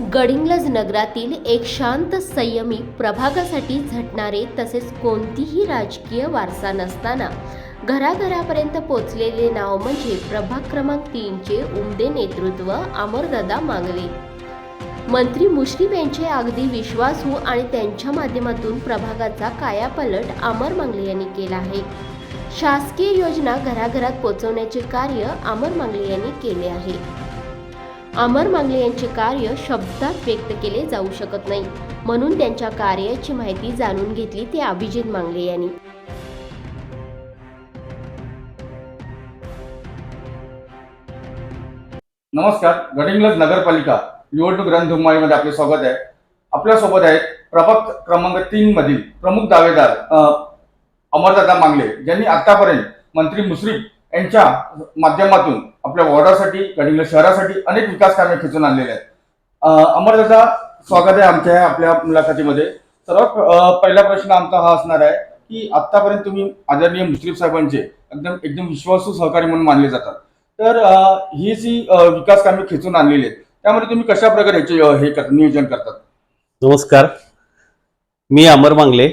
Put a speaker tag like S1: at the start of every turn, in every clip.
S1: गडिंग्लज नगरातील एक शांत संयमी प्रभागासाठी झटणारे तसेच कोणतीही राजकीय वारसा नसताना घराघरापर्यंत पोचलेले नाव म्हणजे प्रभाग क्रमांक तीनचे उमदे नेतृत्व अमरदादा मांगले. मंत्री मुश्रीफ यांचे अगदी विश्वासू आणि त्यांच्या माध्यमातून प्रभागाचा कायापलट अमर मांगले यांनी केला आहे. शासकीय योजना घराघरात पोहोचवण्याचे कार्य अमर मांगले यांनी केले आहे. अमर मांगले यांचे कार्य शब्दात व्यक्त केले जाऊ शकत नाही. म्हणून त्यांच्या कार्याची माहिती जाणून घेतली ते अभिजित मांगले यांनी.
S2: नमस्कार गडिंग्लज नगरपालिका निवडणूक रणधुमाळीमध्ये आपले स्वागत आहे. आपल्यासोबत आहेत प्रभाग क्रमांक तीन मधील प्रमुख दावेदार अमरदादा मांगले ज्यांनी आतापर्यंत मंत्री मुश्रीफ यांच्या माध्यमातून आपल्या वॉर्डासाठी गडिंग्लज शहरासाठी अनेक विकास कामे खेचून आणलेले आहेत. अमर अमरदादा स्वागत आहे आमच्या आपल्या मुलाखतीमध्ये. सर्वात पहिला प्रश्न आमचा हा असणार आहे की आतापर्यंत तुम्ही आदरणीय मुश्रीफ साहेबांचे एकदम एकदम विश्वासू सहकारी म्हणून मानले जातात. तर ही जी विकास कामे खेचून आणलेली आहेत त्यामध्ये तुम्ही कशा प्रकारे हे कर- नियोजन करतात?
S3: नमस्कार. मी अमर मांगले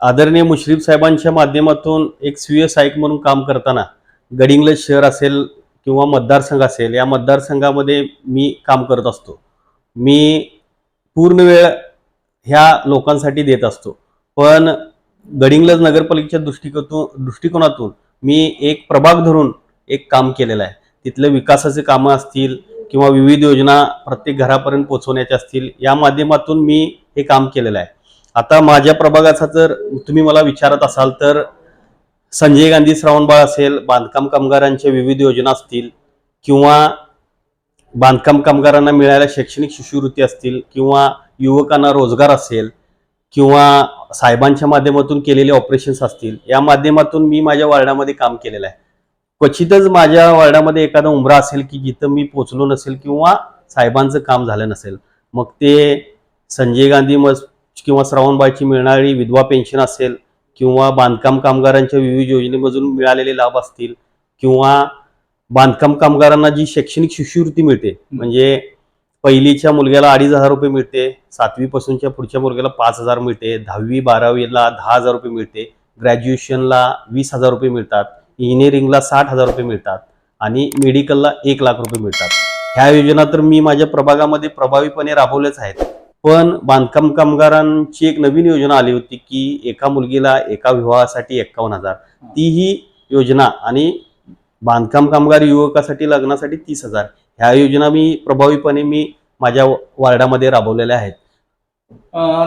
S3: आदरणीय मुश्रीफ साहेबांच्या माध्यमातून एक स्वीय साईक म्हणून काम करताना गडिंग्लज शहर असेल किंवा मतदारसंघ असेल या मतदारसंघामध्ये मी काम करत असतो. मी पूर्ण वेळ ह्या लोकांसाठी देत असतो. पण गडिंग्लज नगरपालिकेच्या दृष्टिकोतून दृष्टिकोनातून मी एक प्रभाग धरून एक काम केलेलं आहे. तिथले विकासाचे कामं असतील किंवा विविध योजना प्रत्येक घरापर्यंत पोहोचवण्याच्या असतील या माध्यमातून मी हे काम केलेलं आहे. आता माझ्या प्रभागाचा जर तुम्ही मला विचारत असाल तर संजय गांधी श्रावणबाळ असेल बांधकाम कामगारांच्या विविध योजना असतील किंवा बांधकाम कामगारांना मिळायला शैक्षणिक शिष्यवृत्ती असतील किंवा युवकांना रोजगार असेल किंवा साहेबांच्या माध्यमातून केलेले ऑपरेशन्स असतील या माध्यमातून मी माझ्या वार्डामध्ये काम केलेलं आहे. क्वचितच माझ्या वार्डामध्ये एखादा उमरा असेल की जिथं मी पोचलो नसेल किंवा साहेबांचं काम झालं नसेल मग ते संजय गांधी मस किंवा श्रावणबाईची मिळणारी विधवा पेन्शन असेल किंवा बांधकाम कामगारांच्या विविध योजनेमधून मिळालेले लाभ असतील किंवा बांधकाम कामगारांना जी शैक्षणिक शिष्यवृत्ती मिळते म्हणजे पहिलीच्या मुलग्याला अडीच हजार रुपये मिळते सातवी पासूनच्या पुढच्या मुलग्याला पाच हजार मिळते दहावी बारावीला दहा हजार रुपये मिळते ग्रॅज्युएशनला वीस हजार रुपये मिळतात इंजिनिअरिंगला साठ हजार रुपये मिळतात आणि मेडिकलला एक लाख रुपये मिळतात. ह्या योजना तर मी माझ्या प्रभागामध्ये प्रभावीपणे राबवल्याच आहेत. पण बांधकाम कामगारांची एक नवीन योजना आली होती की एका मुलगीला एका विवाहासाठी एक्कावन्न हजार. ती ही योजना आणि बांधकाम कामगार युवकासाठी लग्नासाठी तीस हजार. ह्या योजना मी प्रभावीपणे मी माझ्या वार्डामध्ये राबवलेल्या आहेत.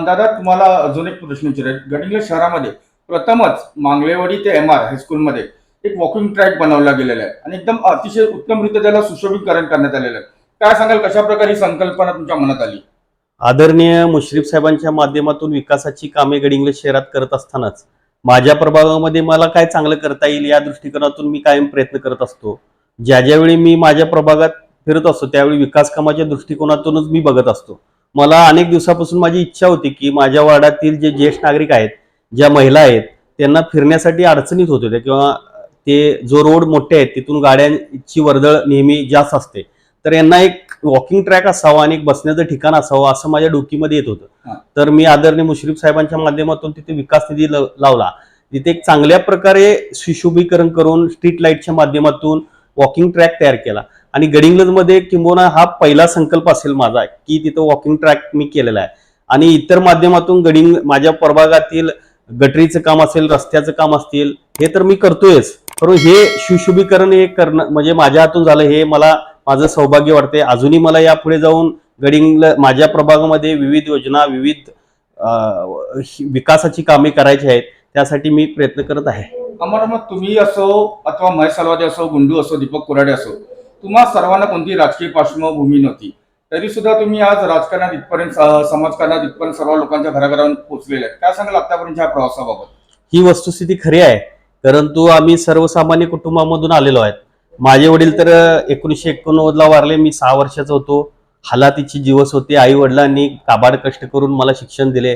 S2: दादा तुम्हाला अजून एक प्रश्न विचारायचा गडिंग्लज शहरामध्ये प्रथमच मांगलेवाडी ते एम आर हायस्कूलमध्ये एक वॉकिंग ट्रॅक बनवला गेलेला आहे आणि एकदम अतिशय उत्तमरित्या त्याला सुशोभीकरण करण्यात आलेलं आहे. काय सांगाल? कशा प्रकारे ही संकल्पना तुमच्या मनात आली?
S3: आदरणीय मुश्रीफ साहेबांच्या माध्यमातून विकासाची कामे गडिंग्लज शहरात करत असतानाच माझ्या प्रभागामध्ये मला काय चांगलं करता येईल या दृष्टिकोनातून मी कायम प्रयत्न करत असतो. ज्या ज्यावेळी मी माझ्या प्रभागात फिरत असतो त्यावेळी विकास कामाच्या दृष्टिकोनातूनच मी बघत असतो. मला अनेक दिवसापासून माझी इच्छा होती की माझ्या वार्डातील जे ज्येष्ठ नागरिक आहेत ज्या महिला आहेत त्यांना फिरण्यासाठी अडचणीत होत होत्या किंवा ते जो रोड मोठे आहेत तिथून गाड्यांची वर्दळ नेहमी जास्त असते. तर यांना एक वॉकिंग ट्रॅक असावा आणि एक बसण्याचं ठिकाण असावं असं माझ्या डोकीमध्ये येत. होतं. तर मी आदरणीय मुश्रीफ साहेबांच्या माध्यमातून तिथे विकास निधी लावला. तिथे एक चांगल्या प्रकारे सुशोभीकरण करून स्ट्रीट लाईटच्या माध्यमातून वॉकिंग ट्रॅक तयार केला. आणि गडिंग्लजमध्ये किंबहुना हा पहिला संकल्प असेल माझा की तिथं वॉकिंग ट्रॅक मी केलेला आहे. आणि इतर माध्यमातून गडिंग माझ्या प्रभागातील गटरीचं काम असेल रस्त्याचं काम असतील हे तर मी करतोयच. परंतु हे सुशोभीकरण हे करणं म्हणजे माझ्या हातून झालं हे मला माझं सौभाग्य वाटते अजूनही मला यापुढे जाऊन गडिंग माझ्या प्रभागामध्ये विविध योजना विविध विकासाची कामे करायची आहेत त्यासाठी मी प्रयत्न करत आहे.
S2: आम्हाला मग तुम्ही असो अथवा महेश सलवादे असो गुंडू असो दीपक कुराडे असो तुम्हा सर्वांना कोणती राजकीय पार्श्वभूमी नव्हती? तरी सुद्धा तुम्ही आज राजकारणात इथपर्यंत समाजकारणात इथपर्यंत सर्व लोकांच्या घराघरात पोहोचलेले आहेत. काय सांगाल आतापर्यंत ह्या प्रवासाबाबत?
S3: ही वस्तुस्थिती खरी आहे परंतु आम्ही सर्वसामान्य कुटुंबामधून आलेलो आहेत. माझे वडील तर एकोणीसशे एकोणनव्वदला वारले मी सहा वर्षाचा होतो. हालातीची जीवस होती. आई वडिलांनी काबाड कष्ट करून मला शिक्षण दिले.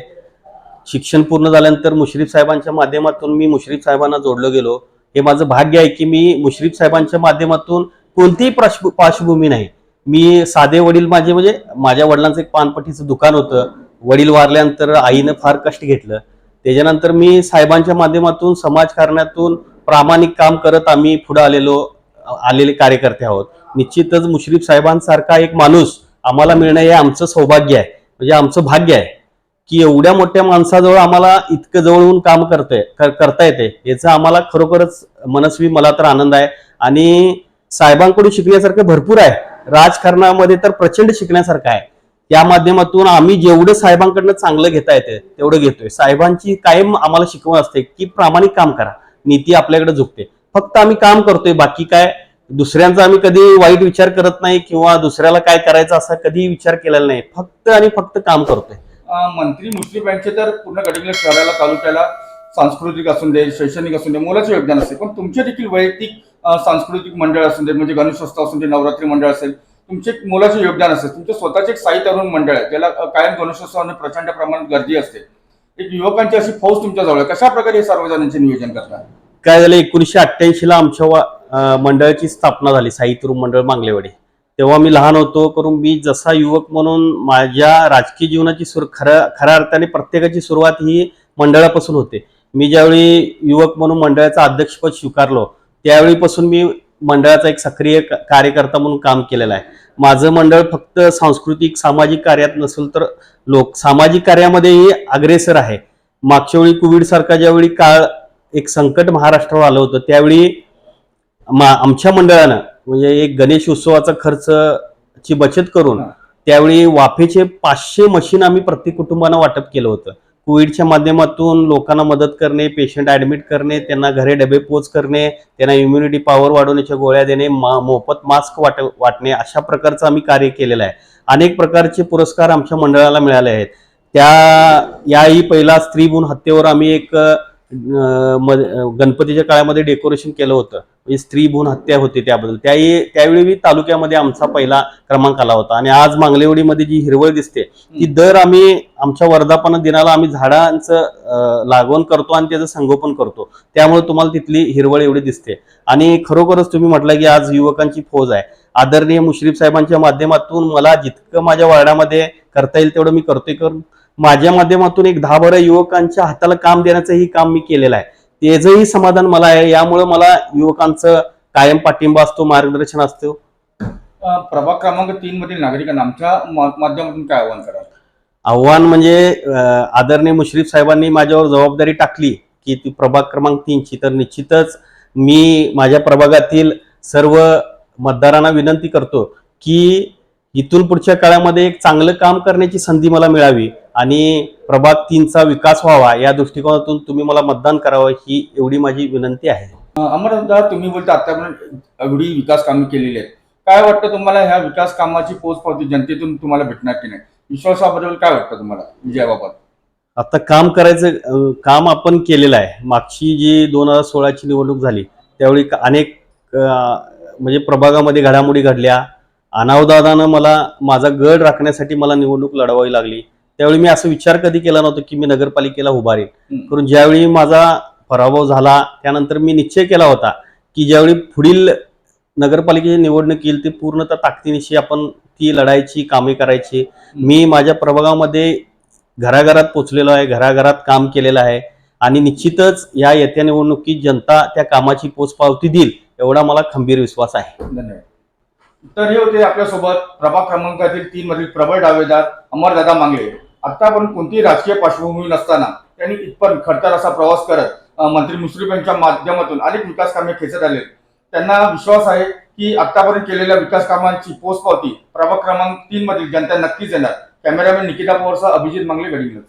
S3: शिक्षण पूर्ण झाल्यानंतर मुश्रीफ साहेबांच्या माध्यमातून मी मुश्रीफ साहेबांना जोडलो गेलो. हे माझं भाग्य आहे की मी मुश्रीफ साहेबांच्या माध्यमातून कोणतीही पार्श्व- पार्श्वभूमी नाही. मी साधे वडील माझे म्हणजे माझ्या वडिलांचं एक पानपट्टीचं दुकान होतं. वडील वारल्यानंतर आईनं फार कष्ट घेतलं. त्याच्यानंतर मी साहेबांच्या माध्यमातून समाजकारणातून प्रामाणिक काम करत आम्ही पुढे आलेलो. आलेले कार्यकर्ते आहोत. निश्चितच मुश्रीफ साहेबांसारखा एक माणूस आम्हाला मिळणं हे आमचं सौभाग्य आहे. म्हणजे आमचं भाग्य आहे की एवढ्या मोठ्या माणसाजवळ आम्हाला इतकं जवळून काम करतोय कर- करता येते. याचा आम्हाला खरोखरच मनस्वी मला तर आनंद आहे. आणि साहेबांकडून शिकण्यासारखं भरपूर आहे. राजकारणामध्ये तर प्रचंड शिकण्यासारखं आहे. या माध्यमातून आम्ही जेवढं साहेबांकडनं चांगलं घेता येते तेवढं घेतोय. साहेबांची कायम आम्हाला शिकवण असते की प्रामाणिक काम करा. नीती आपल्याकडे झुकते. फक्त आम्ही काम करतोय बाकी काय? दुसऱ्यांचा आम्ही कधी वाईट विचार करत नाही किंवा दुसऱ्याला काय करायचं असा कधीही विचार केलेला नाही. फक्त आणि फक्त काम करतोय.
S2: मंत्री मुस्लिम बँकचे तर पूर्ण गडिंग्लज शहराला तालुक्याला सांस्कृतिक असून दे शैक्षणिक असून दे मुलाचे योगदान असते. पण तुमचे देखील वैयक्तिक सांस्कृतिक मंडळ असून दे म्हणजे गणेशोत्सव असून दे नवरात्री मंडळ असेल तुमचे एक योगदान असेल तुमचे स्वतःचे एक साई तरुण मंडळ आहे त्याला कायम गणेशोत्सवाने प्रचंड प्रमाणात गर्दी असते. एक युवकांची अशी फौज तुमच्याजवळ आहे. कशा प्रकारे हे सार्वजनांचे नियोजन करतात?
S3: काय झालं एकोणीसशे अठ्ठ्याऐंशीला आमच्या वा- मंडळाची स्थापना झाली साहित्य मंडळ मांगलेवाडी. तेव्हा मी लहान होतो करून मी जसा युवक म्हणून माझ्या राजकीय जीवनाची सुर खऱ्या खऱ्या अर्थाने प्रत्येकाची सुरुवात ही मंडळापासून होते. मी ज्यावेळी युवक म्हणून मंडळाचं अध्यक्षपद स्वीकारलो त्यावेळीपासून मी मंडळाचा एक सक्रिय कार्यकर्ता म्हणून काम केलेलं आहे. माझं मंडळ फक्त सांस्कृतिक सामाजिक कार्यात नसेल तर लोक सामाजिक कार्यामध्येही अग्रेसर आहे. मागच्या वेळी कोविड सारखा ज्यावेळी काळ एक संकट महाराष्ट्रावर आलं होतं. त्यावेळी मा- आमच्या मंडळानं म्हणजे एक गणेश उत्सवाचा खर्च ची बचत करून. त्यावेळी वाफेचे पाचशे मशीन आम्ही प्रत्येक कुटुंबानं वाटप केलं होतं. कोविडच्या माध्यमातून लोकांना मदत करणे पेशंट ऍडमिट करणे त्यांना घरी डबे पोच करणे त्यांना इम्युनिटी पॉवर वाढवण्याच्या गोळ्या देणे मा- मोफत मास्क वाट वाटणे अशा प्रकारचं आम्ही कार्य केलेलं आहे. अनेक प्रकारचे पुरस्कार आमच्या मंडळाला मिळाले आहेत. त्या याही पहिला स्त्री गुण हत्येवर आम्ही एक म- गणपतीच्या काळामध्ये डेकोरेशन केलं होतं. म्हणजे स्त्री भ्रूण हत्या होती त्याबद्दल. त्याही त्यावेळी तालुक्यामध्ये आमचा पहिला क्रमांक आला होता. आणि आज मांगलेवाडीमध्ये जी हिरवळ दिसते ती दर आम्ही आमच्या वर्धापन दिनाला आम्ही झाडांचं लागवण करतो आणि त्याचं संगोपन करतो. त्यामुळे तुम्हाला तिथली हिरवळ एवढी दिसते. आणि खरोखरच तुम्ही म्हटलं की आज युवकांची फौज आहे. आदरणीय मुश्रीफ साहेबांच्या माध्यमातून मला जितकं माझ्या वार्डामध्ये करता येईल तेवढं मी करतोय. करून माझ्या माध्यमातून एक दहा बारा युवकांच्या हाताला काम देण्याचंही काम मी केलेलं आहे. त्याचंही समाधान मला आहे. यामुळे मला युवकांचं कायम पाठिंबा असतो मार्गदर्शन असतो.
S2: प्रभाग क्रमांक तीन मधील नागरिकांना आमच्या माध्यमातून काय आव्हान कराल?
S3: आव्हान म्हणजे आदरणीय मुश्रीफ साहेबांनी माझ्यावर जबाबदारी टाकली की ती प्रभाग क्रमांक तीनची. तर निश्चितच मी माझ्या प्रभागातील सर्व मतदारांना विनंती करतो की इथून पुढच्या काळामध्ये एक चांगलं काम करण्याची संधी मला मिळावी. आणि प्रभाग तीनचा विकास व्हावा या दृष्टिकोनातून तुम्ही मला मतदान करावं ही एवढी माझी विनंती आहे.
S2: अमरदा तुम्ही बोलता आतापर्यंत एवढी विकास कामे केलेली आहेत. काय वाटतं तुम्हाला ह्या विकास कामाची पोचपावती जनतेतून तुम्हाला भेटणार की नाही? विश्वासाबद्दल काय वाटतं तुम्हाला विजयाबाबत?
S3: आता काम करायचं काम आपण केलेलं आहे. मागची जी दोन हजार सोळाची निवडणूक झाली त्यावेळी अनेक म्हणजे प्रभागामध्ये घडामोडी घडल्या. अनावदादानं मला माझा गड राखण्यासाठी मला निवडणूक लढवावी लागली. त्यावेळी मी असं विचार कधी केला नव्हता की मी नगरपालिकेला उभारेन करून ज्यावेळी माझा पराभव झाला त्यानंतर मी निश्चय केला होता की ज्यावेळी पुढील नगरपालिकेची निवडणूक येईल ती पूर्णतः ताकदीनिशी आपण ती लढायची कामे करायची. मी माझ्या प्रभागामध्ये घराघरात पोचलेलो आहे घराघरात काम केलेलं आहे आणि निश्चितच या येत्या निवडणुकीत जनता त्या कामाची पोचपावती देईल एवढा मला खंबीर विश्वास आहे.
S2: धन्यवाद. तर हे होते आपल्यासोबत प्रभाग क्रमांकातील तीन मधील प्रबळ डावेदार अमरदादा मांगले. आतापर्यंत कोणतीही राजकीय पार्श्वभूमी नसताना त्यांनी इथपर्यंत खडतर असा प्रवास करत मंत्री मुश्रीफ यांच्या माध्यमातून अनेक विकास कामे खेचत आले. त्यांना विश्वास आहे की आतापर्यंत केलेल्या विकास कामांची पोचपावती प्रभाग क्रमांक तीन मधील जनता नक्कीच येणार. कॅमेरामॅन निकिता पवारसह अभिजित मांगले गडिंग्लज.